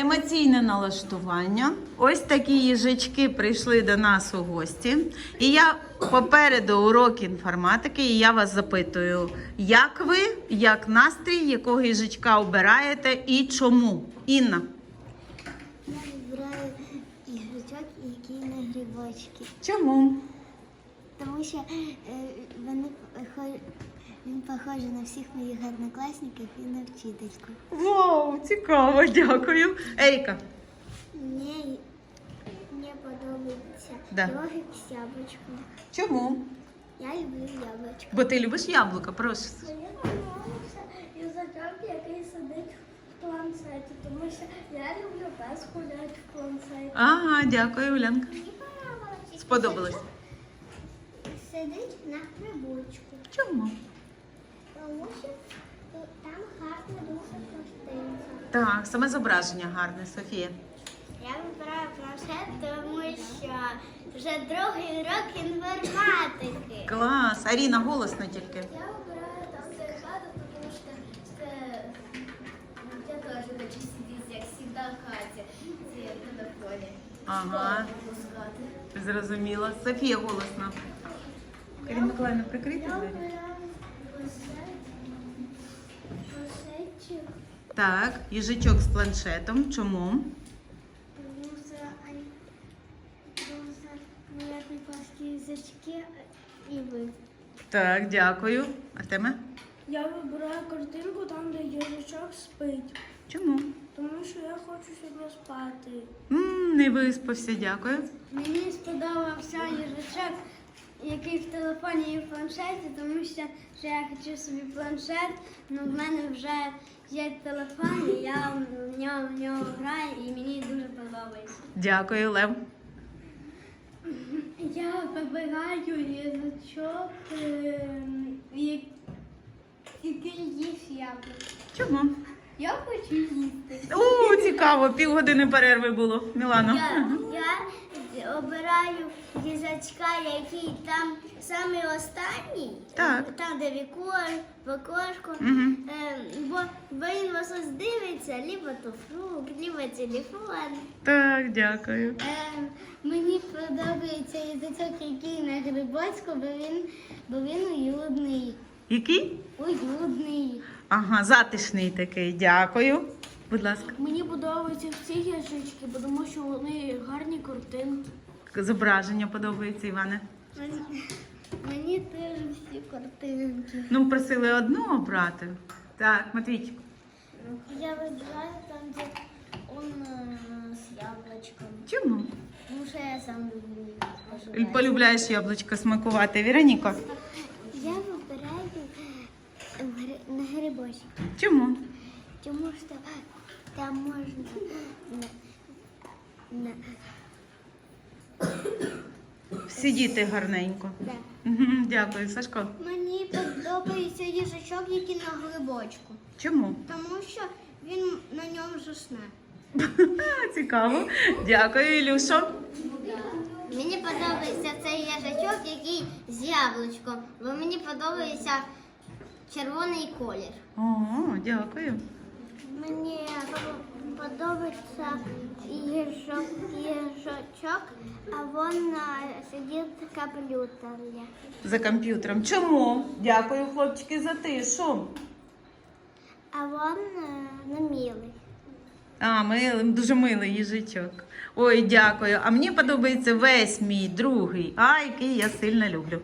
Емоційне налаштування. Ось такі їжачки прийшли до нас у гості. І я попереду урок інформатики, і я вас запитую, як ви, як настрій, якого їжачка обираєте і чому? Інна, Я вибираю іграчок, який на грибочки. чому? Тому що е, вони він похожий на всіх моїх однокласників і на вчительку. Вау, цікаво, дякую. Еріка. Мені мені подобається Да. рогик з яблучком. Чому? Я люблю яблучко. Бо ти любиш яблука, прошу. Мені подобається іграчок, який сидить в планшеті, тому що я люблю пес гуляти в планшеті. Ага, дякую, Улянка. Мені подобалось. Сподобалось. Сидить на грибочку. Чому? Тому що там гарна дуже пластинка. Так, саме зображення гарне, Софія. Я вибираю планшет, тому що вже другий рок інформатики. Клас. Аріна, голосно тільки. Я вибираю там телефону, тому що це я теж хочу сидіти, як завжди в хаті, в телефоні. Ага. Зрозуміла. Софія голосно. Каріна Миколаївна, прикрийте Я двері. вибираю планшет, Так, їжачок з планшетом. Чому? тому що вони дуже приємні пласкі язички і ви. Так, дякую. Артеме? Я вибираю картинку там, де їжачок спить, Чому? тому що я хочу сьогодні спати. м не виспався, дякую. Мені сподобався їжачок, який в телефоні і в планшеті, тому що, що я хочу собі планшет, але в мене вже є телефон, і я в нього, в нього граю, і мені дуже подобається. Дякую, Лев. Я вибираю їжачок, ем, Який їсть яблуко. Чому? Я хочу їсти. У, цікаво, півгодини перерви було. Мілано. Я, я обираю їжачка, який там самий останній, Так. там, де вікор, в окошку. Мгм. Е, бо, бо він вас ось дивиться, либо то фрукт, либо телефон. Так, дякую. Е, мені подобається їжачок, який на грибочку, бо він, бо він уютний. Який? Уютний. Ага, затишний такий. Дякую. Будь ласка. Мені подобаються всі їжачки, бо тому що вони гарні картинки. Зображення подобається, Іване. Мені, мені теж всі картинки. Ну, просили одну обрати. Так, Матвійчик. Я вибираю там, де он е, з яблучком. Чому? Тому що я сам люблю. Полюбляєш яблучко смакувати. Віроніко. Я вибираю в гри- на грибочок. Чому? Тому що там можна на, на, Сидіти гарненько. да. Мгм, Дякую, Сашко. Мені подобається їжачок, який на грибочку. Чому? Тому що він на ньому засне. Цікаво. Дякую, Ілюшо. Мені подобається цей їжачок, який з яблучком, бо мені подобається червоний колір. О, дякую. Мені подобається їжачок, їжачок а він сидить в комп'ютері. За комп'ютером. Чому? Дякую, хлопчики, за тишу. А він не милий. А, милий, дуже милий їжачок. Ой, дякую. А мені подобається весь мій другий. А, який я сильно люблю.